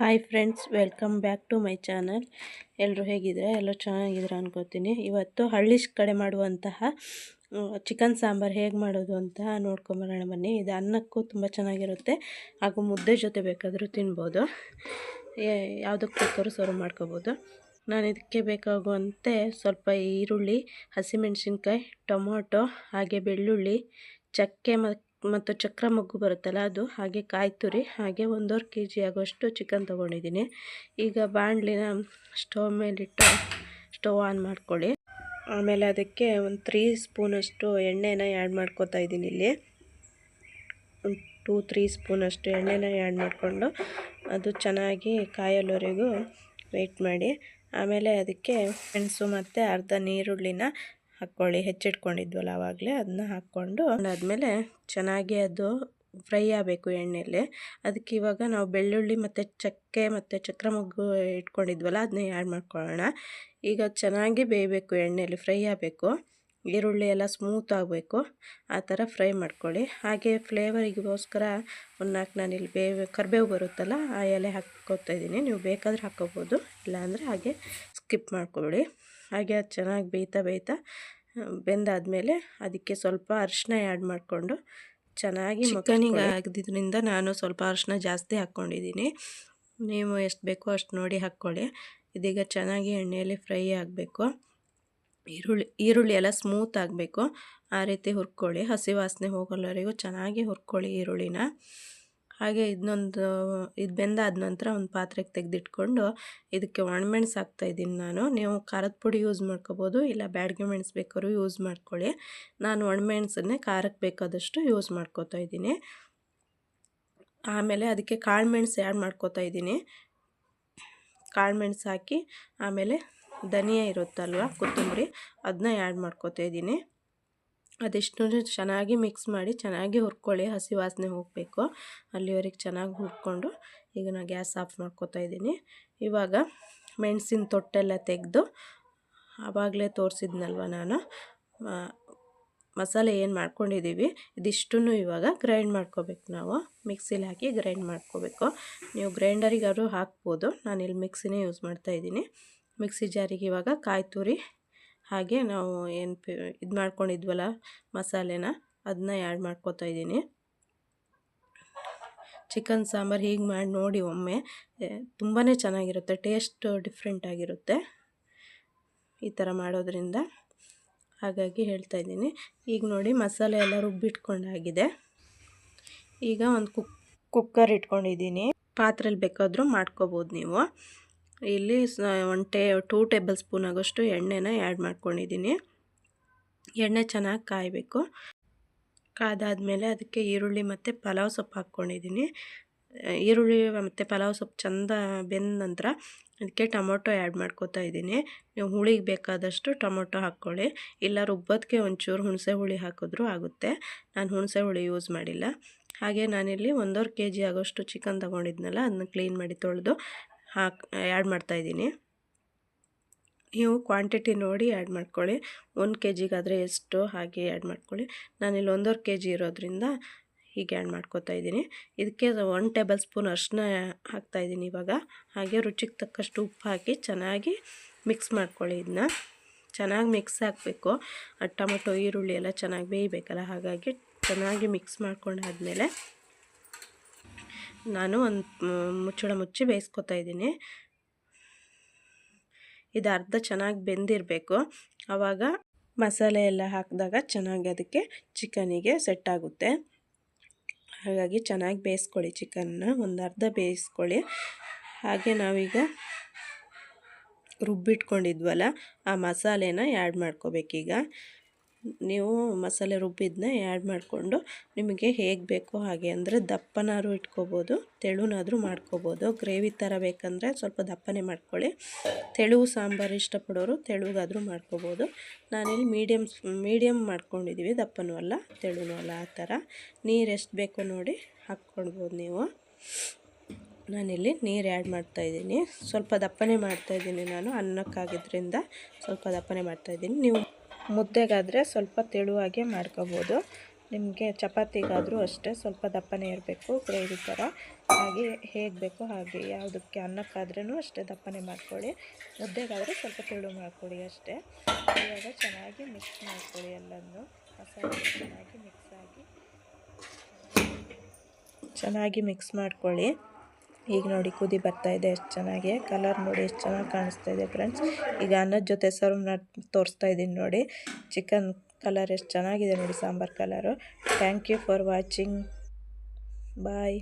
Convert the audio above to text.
Hi friends welcome back to my channel ಎಲ್ಲರೂ ಹೇಗಿದ್ರೆ ಎಲ್ಲರೂ ಚೆನ್ನಾಗಿದ್ರೆ ಅನ್ಕೋತೀನಿ. ಇವತ್ತು ಹಳ್ಳಿ ಕಡೆ ಮಾಡುವಂತಹ ಚಿಕನ್ ಸಾಂಬಾರು ಹೇಗೆ ಮಾಡೋದು ಅಂತ ನೋಡ್ಕೊಂಬರೋಣ ಬನ್ನಿ. ಇದು ಅನ್ನಕ್ಕೂ ತುಂಬ ಚೆನ್ನಾಗಿರುತ್ತೆ. ಹಾಗೂ ಮುದ್ದೆ ಜೊತೆ ಬೇಕಾದರೂ ತಿನ್ಬೋದು. ಯಾವುದಕ್ಕೆ ಬೇಕಾದ್ರೂ ಸರ್ವ್ ಮಾಡ್ಕೋಬೋದು. ನಾನು ಇದಕ್ಕೆ ಬೇಕಾಗುವಂತೆ ಸ್ವಲ್ಪ ಈರುಳ್ಳಿ, ಹಸಿಮೆಣಸಿನ್ಕಾಯಿ, ಟೊಮೊಟೊ, ಹಾಗೆ ಬೆಳ್ಳುಳ್ಳಿ, ಚಕ್ಕೆ ಮತ್ತು ಮತ್ತು ಚಕ್ರ ಮೊಗ್ಗು ಬರುತ್ತಲ್ಲ ಅದು, ಹಾಗೆ ಕಾಯಿ ತುರಿ, ಹಾಗೆ ಒಂದೂವರೆ ಕೆ ಜಿ ಆಗುವಷ್ಟು ಚಿಕನ್ ತೊಗೊಂಡಿದ್ದೀನಿ. ಈಗ ಬಾಣಲಿನ ಸ್ಟವ್ ಮೇಲಿಟ್ಟು ಸ್ಟವ್ ಆನ್ ಮಾಡ್ಕೊಳ್ಳಿ. ಆಮೇಲೆ ಅದಕ್ಕೆ ಒಂದು ತ್ರೀ ಸ್ಪೂನಷ್ಟು ಎಣ್ಣೆನ ಆ್ಯಡ್ ಮಾಡ್ಕೋತಾ ಇದ್ದೀನಿ ಇಲ್ಲಿ. ಒಂದು ಟೂ ತ್ರೀ ಸ್ಪೂನಷ್ಟು ಎಣ್ಣೆನ ಆ್ಯಡ್ ಮಾಡಿಕೊಂಡು ಅದು ಚೆನ್ನಾಗಿ ಕಾಯಲ್ಲವರೆಗೂ ವೆಯ್ಟ್ ಮಾಡಿ. ಆಮೇಲೆ ಅದಕ್ಕೆ ಮೆಣಸು ಮತ್ತು ಅರ್ಧ ನೀರುಳ್ಳಿನ ಹಾಕ್ಕೊಳ್ಳಿ, ಹೆಚ್ಚಿಟ್ಕೊಂಡಿದ್ವಲ್ಲ ಆವಾಗಲೇ ಅದನ್ನ ಹಾಕ್ಕೊಂಡು ಆದಮೇಲೆ ಚೆನ್ನಾಗಿ ಅದು ಫ್ರೈ ಆಗಬೇಕು ಎಣ್ಣೆಯಲ್ಲಿ ಅದಕ್ಕೆ ಇವಾಗ ನಾವು ಬೆಳ್ಳುಳ್ಳಿ ಮತ್ತು ಚಕ್ಕೆ ಮತ್ತು ಚಕ್ರ ಮೊಗ್ಗು ಇಟ್ಕೊಂಡಿದ್ವಲ್ಲ ಅದನ್ನ ಆ್ಯಡ್ ಮಾಡ್ಕೊಳ್ಳೋಣ. ಈಗ ಚೆನ್ನಾಗಿ ಬೇಯಬೇಕು ಎಣ್ಣೆಯಲ್ಲಿ ಫ್ರೈ ಆಗಬೇಕು. ಈರುಳ್ಳಿ ಎಲ್ಲ ಸ್ಮೂತ್ ಆಗಬೇಕು. ಆ ಥರ ಫ್ರೈ ಮಾಡ್ಕೊಳ್ಳಿ. ಹಾಗೆ ಫ್ಲೇವರಿಗೋಸ್ಕರ ಒಂದು ನಾಲ್ಕು ನಾನಿಲ್ಲಿ ಬೇವು, ಕರಿಬೇವು ಬರುತ್ತಲ್ಲ, ಆ ಎಲೆ ಹಾಕ್ಕೋತಾ ಇದ್ದೀನಿ. ನೀವು ಬೇಕಾದರೆ ಹಾಕ್ಕೋಬೋದು, ಇಲ್ಲಾಂದರೆ ಹಾಗೆ ಸ್ಕಿಪ್ ಮಾಡ್ಕೊಳ್ಳಿ. ಹಾಗೆ ಅದು ಚೆನ್ನಾಗಿ ಬೇಯ್ತಾ ಬೇಯ್ತಾ ಬೆಂದಾದಮೇಲೆ ಅದಕ್ಕೆ ಸ್ವಲ್ಪ ಅರಿಶಿನ ಆ್ಯಡ್ ಮಾಡಿಕೊಂಡು ಚೆನ್ನಾಗಿ ಮಕ್ಕನಿಗೆ ಆಗಿದ್ರಿಂದ ನಾನು ಸ್ವಲ್ಪ ಅರಿಶಿನ ಜಾಸ್ತಿ ಹಾಕ್ಕೊಂಡಿದ್ದೀನಿ. ನೀವು ಎಷ್ಟು ಬೇಕೋ ಅಷ್ಟು ನೋಡಿ ಹಾಕ್ಕೊಳ್ಳಿ. ಇದೀಗ ಚೆನ್ನಾಗಿ ಎಣ್ಣೆಯಲ್ಲಿ ಫ್ರೈ ಆಗಬೇಕು. ಈರುಳ್ಳಿ ಈರುಳ್ಳಿ ಎಲ್ಲ ಸ್ಮೂತ್ ಆಗಬೇಕು. ಆ ರೀತಿ ಹುರ್ಕೊಳ್ಳಿ. ಹಸಿ ವಾಸನೆ ಹೋಗೋಲ್ಲವರೆಗೂ ಚೆನ್ನಾಗಿ ಹುರ್ಕೊಳ್ಳಿ ಈರುಳ್ಳಿನ. ಹಾಗೆ ಇದನ್ನೊಂದು ಇದು ಬೆಂದಾದ ನಂತರ ಒಂದು ಪಾತ್ರೆಗೆ ತೆಗೆದಿಟ್ಕೊಂಡು ಇದಕ್ಕೆ ಒಣಮೆಣ್ಸು ಹಾಕ್ತಾಯಿದ್ದೀನಿ ನಾನು. ನೀವು ಖಾರದ ಪುಡಿ ಯೂಸ್ ಮಾಡ್ಕೋಬೋದು, ಇಲ್ಲ ಬ್ಯಾಡ್ಗೆ ಮೆಣಸು ಬೇಕಾದ್ರೂ ಯೂಸ್ ಮಾಡ್ಕೊಳ್ಳಿ. ನಾನು ಒಣಮೆಣ್ಸನ್ನೇ ಖಾರಕ್ಕೆ ಬೇಕಾದಷ್ಟು ಯೂಸ್ ಮಾಡ್ಕೋತಾ ಇದ್ದೀನಿ ಆಮೇಲೆ ಅದಕ್ಕೆ ಕಾಳು ಮೆಣಸು ಆ್ಯಡ್ ಮಾಡ್ಕೋತಾ ಇದ್ದೀನಿ ಕಾಳು ಮೆಣಸು ಹಾಕಿ, ಆಮೇಲೆ ಧನಿಯಾ ಇರುತ್ತಲ್ವ, ಕೊತ್ತಂಬರಿ ಅದನ್ನ ಆ್ಯಡ್ ಮಾಡ್ಕೋತಾ ಇದ್ದೀನಿ ಅದೆಷ್ಟು ಚೆನ್ನಾಗಿ ಮಿಕ್ಸ್ ಮಾಡಿ ಚೆನ್ನಾಗಿ ಹುರ್ಕೊಳ್ಳಿ, ಹಸಿ ವಾಸನೆ ಹೋಗಬೇಕು. ಅಲ್ಲಿವರೆಗೆ ಚೆನ್ನಾಗಿ ಹುರ್ಕೊಂಡು ಈಗ ನಾನು ಗ್ಯಾಸ್ ಆಫ್ ಮಾಡ್ಕೋತಾ ಇದ್ದೀನಿ. ಇವಾಗ ಮೆಣಸಿನ ತೊಟ್ಟೆಲ್ಲ ತೆಗೆದು ಆವಾಗಲೇ ತೋರಿಸಿದ್ನಲ್ವ ನಾನು ಮಸಾಲೆ ಏನು ಮಾಡ್ಕೊಂಡಿದ್ದೀವಿ ಇದಿಷ್ಟನ್ನು ಇವಾಗ ಗ್ರೈಂಡ್ ಮಾಡ್ಕೋಬೇಕು ನಾವು. ಮಿಕ್ಸಿಲಿ ಹಾಕಿ ಗ್ರೈಂಡ್ ಮಾಡ್ಕೋಬೇಕು. ನೀವು ಗ್ರೈಂಡರಿಗಾದ್ರೂ ಹಾಕ್ಬೋದು. ಇಲ್ಲಿ ಮಿಕ್ಸಿನೇ ಯೂಸ್ ಮಾಡ್ತಾಯಿದ್ದೀನಿ ಮಿಕ್ಸಿ ಜಾರಿಗೆ ಇವಾಗ ಕಾಯಿ ತುರಿ ಹಾಗೆ ನಾವು ಏನು ಇದು ಮಾಡ್ಕೊಂಡಿದ್ವಲ್ಲ ಮಸಾಲೆನ ಅದನ್ನ ಆ್ಯಡ್ ಮಾಡ್ಕೋತಾ ಇದ್ದೀನಿ. ಚಿಕನ್, ಸಾಂಬಾರು ಹೀಗೆ ಮಾಡಿ ನೋಡಿ ಒಮ್ಮೆ. ತುಂಬಾ ಚೆನ್ನಾಗಿರುತ್ತೆ, ಟೇಸ್ಟ್ ಡಿಫ್ರೆಂಟ್ ಆಗಿರುತ್ತೆ ಈ ಥರ ಮಾಡೋದ್ರಿಂದ. ಹಾಗಾಗಿ ಹೇಳ್ತಾ ಇದ್ದೀನಿ. ಈಗ ನೋಡಿ ಮಸಾಲೆ ಎಲ್ಲ ರುಬ್ಬಿಟ್ಕೊಂಡಾಗಿದೆ. ಈಗ ಒಂದು ಕುಕ್, ಕುಕ್ಕರ್ ಇಟ್ಕೊಂಡಿದ್ದೀನಿ. ಪಾತ್ರೆಯಲ್ಲಿ ಬೇಕಾದರೂ ಮಾಡ್ಕೋಬೋದು ನೀವು. ಇಲ್ಲಿ one tea two table spoon ಆಗೋಷ್ಟು ಎಣ್ಣೆನ ಆ್ಯಡ್ ಮಾಡ್ಕೊಂಡಿದ್ದೀನಿ ಎಣ್ಣೆ ಚೆನ್ನಾಗಿ ಕಾಯಬೇಕು. ಕಾದಾದಮೇಲೆ ಅದಕ್ಕೆ ಈರುಳ್ಳಿ ಮತ್ತು ಪಲಾವ್ ಸೊಪ್ಪು ಹಾಕ್ಕೊಂಡಿದ್ದೀನಿ ಈರುಳ್ಳಿ ಮತ್ತು ಪಲಾವ್ ಸೊಪ್ಪು ಚೆಂದ ಬೆಂದ ನಂತರ ಅದಕ್ಕೆ ಟೊಮೊಟೊ ಆ್ಯಡ್ ಮಾಡ್ಕೋತಾ ಇದ್ದೀನಿ ನೀವು ಹುಳಿಗೆ ಬೇಕಾದಷ್ಟು ಟೊಮೊಟೊ ಹಾಕ್ಕೊಳ್ಳಿ. ಇಲ್ಲ ರುಬ್ಬೋದಕ್ಕೆ ಒಂಚೂರು ಹುಣಸೆ ಹುಳಿ ಹಾಕಿದ್ರೂ ಆಗುತ್ತೆ. ನಾನು ಹುಣಸೆ ಹುಳಿ ಯೂಸ್ ಮಾಡಿಲ್ಲ. ಹಾಗೆ ನಾನಿಲ್ಲಿ ಒಂದೂವರೆ ಕೆ ಜಿ ಆಗೋಷ್ಟು ಚಿಕನ್ ತೊಗೊಂಡಿದ್ನಲ್ಲ ಅದನ್ನ ಕ್ಲೀನ್ ಮಾಡಿ ತೊಳೆದು ಹಾಕಿ ಆ್ಯಡ್ ಮಾಡ್ತಾಯಿದ್ದೀನಿ ನೀವು ಕ್ವಾಂಟಿಟಿ ನೋಡಿ ಆ್ಯಡ್ ಮಾಡ್ಕೊಳ್ಳಿ. ಒಂದು ಕೆ ಜಿಗಾದರೆ ಎಷ್ಟು ಹಾಗೆ ಆ್ಯಡ್ ಮಾಡ್ಕೊಳ್ಳಿ. ನಾನಿಲ್ಲಿ ಒಂದೂವರೆ ಕೆ ಜಿ ಇರೋದ್ರಿಂದ ಹೀಗೆ ಆ್ಯಡ್ ಮಾಡ್ಕೋತಾ ಇದ್ದೀನಿ. ಇದಕ್ಕೆ ಒನ್ ಟೇಬಲ್ ಸ್ಪೂನ್ ಅರ್ಶಿನ ಹಾಕ್ತಾಯಿದ್ದೀನಿ ಇವಾಗ. ಹಾಗೆ ರುಚಿಗೆ ತಕ್ಕಷ್ಟು ಉಪ್ಪು ಹಾಕಿ ಚೆನ್ನಾಗಿ ಮಿಕ್ಸ್ ಮಾಡ್ಕೊಳ್ಳಿ ಇದನ್ನ ಚೆನ್ನಾಗಿ ಮಿಕ್ಸ್ ಹಾಕಬೇಕು ಟೊಮೊಟೊ, ಈರುಳ್ಳಿ ಎಲ್ಲ ಚೆನ್ನಾಗಿ ಬೇಯಬೇಕಲ್ಲ, ಹಾಗಾಗಿ ಚೆನ್ನಾಗಿ ಮಿಕ್ಸ್ ಮಾಡ್ಕೊಂಡಾದ್ಮೇಲೆ ನಾನು ಒಂದು ಮುಚ್ಚಳ ಮುಚ್ಚಿ ಬೇಯಿಸ್ಕೊತಾ ಇದ್ದೀನಿ. ಇದು ಅರ್ಧ ಚೆನ್ನಾಗಿ ಬೆಂದಿರಬೇಕು. ಆವಾಗ ಮಸಾಲೆ ಎಲ್ಲ ಹಾಕಿದಾಗ ಚೆನ್ನಾಗಿ ಅದಕ್ಕೆ ಚಿಕನಿಗೆ ಸೆಟ್ ಆಗುತ್ತೆ. ಹಾಗಾಗಿ ಚೆನ್ನಾಗಿ ಬೇಯಿಸ್ಕೊಳ್ಳಿ ಚಿಕನ್ನ ಒಂದು ಅರ್ಧ ಬೇಯಿಸ್ಕೊಳ್ಳಿ. ಹಾಗೆ ನಾವೀಗ ರುಬ್ಬಿಟ್ಕೊಂಡಿದ್ವಲ್ಲ, ಆ ಮಸಾಲೆನ ಆ್ಯಡ್ ಮಾಡ್ಕೋಬೇಕೀಗ. ನೀವು ಮಸಾಲೆ ರುಬ್ಬಿದ್ದನ್ನ ಆ್ಯಡ್ ಮಾಡಿಕೊಂಡು ನಿಮಗೆ ಹೇಗೆ ಬೇಕೋ ಹಾಗೆ, ಅಂದರೆ ದಪ್ಪನಾದ್ರೂ ಇಟ್ಕೋಬೋದು, ತೆಳುನಾದರೂ ಮಾಡ್ಕೋಬೋದು. ಗ್ರೇವಿ ಥರ ಬೇಕಂದರೆ ಸ್ವಲ್ಪ ದಪ್ಪನೇ ಮಾಡ್ಕೊಳ್ಳಿ. ತೆಳು, ಸಾಂಬಾರು ಇಷ್ಟಪಡೋರು ತೆಳುಗಾದರೂ ಮಾಡ್ಕೋಬೋದು. ನಾನಿಲ್ಲಿ ಮೀಡಿಯಮ್ ಮೀಡಿಯಮ್ ಮಾಡ್ಕೊಂಡಿದ್ದೀವಿ ದಪ್ಪನೂ ಅಲ್ಲ, ತೆಳುನೂ ಅಲ್ಲ, ಆ ಥರ ನೀರು ಎಷ್ಟು ಬೇಕೋ ನೋಡಿ ಹಾಕ್ಕೊಳ್ಬೋದು ನೀವು. ನಾನಿಲ್ಲಿ ನೀರು ಆ್ಯಡ್ ಮಾಡ್ತಾಯಿದ್ದೀನಿ ಸ್ವಲ್ಪ ದಪ್ಪನೇ ಮಾಡ್ತಾಯಿದ್ದೀನಿ ನಾನು ಅನ್ನಕ್ಕಾಗಿದ್ದರಿಂದ ಸ್ವಲ್ಪ ದಪ್ಪನೇ ಮಾಡ್ತಾಯಿದ್ದೀನಿ ನೀವು ಮುದ್ದೆಗಾದರೆ ಸ್ವಲ್ಪ ತೆಳುವಾಗೆ ಮಾಡ್ಕೋಬೋದು. ನಿಮಗೆ ಚಪಾತಿಗಾದರೂ ಅಷ್ಟೇ ಸ್ವಲ್ಪ ದಪ್ಪನೇ ಇರಬೇಕು, ಗ್ರೇವಿ ಥರ. ಹಾಗೆ ಹೇಗೆ ಬೇಕೋ ಹಾಗೆ, ಯಾವುದಕ್ಕೆ ಅನ್ನಕ್ಕಾದ್ರೂ ಅಷ್ಟೇ ದಪ್ಪನೇ ಮಾಡ್ಕೊಳ್ಳಿ. ಮುದ್ದೆಗಾದರೆ ಸ್ವಲ್ಪ ತೆಳು ಮಾಡ್ಕೊಳ್ಳಿ ಅಷ್ಟೇ. ಇವಾಗ ಚೆನ್ನಾಗಿ ಮಿಕ್ಸ್ ಮಾಡ್ಕೊಳ್ಳಿ ಎಲ್ಲನೂ. ಮಸಾಲೆ ಚೆನ್ನಾಗಿ ಮಿಕ್ಸ್ ಆಗಿ. ಚೆನ್ನಾಗಿ ಮಿಕ್ಸ್ ಮಾಡ್ಕೊಳ್ಳಿ. ಈಗ ನೋಡಿ ಕುದಿ ಬರ್ತಾ ಇದೆ ಎಷ್ಟು ಚೆನ್ನಾಗಿ. ಕಲರ್ ನೋಡಿ ಎಷ್ಟು ಚೆನ್ನಾಗಿ ಕಾಣಿಸ್ತಾ ಇದೆ ಫ್ರೆಂಡ್ಸ್ ಈಗ ಅನ್ನದ ಜೊತೆ ಸರ್ವ್ ತೋರಿಸ್ತಾ ಇದ್ದೀನಿ ನೋಡಿ. ಚಿಕನ್ ಕಲರ್ ಎಷ್ಟು ಚೆನ್ನಾಗಿದೆ ನೋಡಿ, sambar colour thank you for watching bye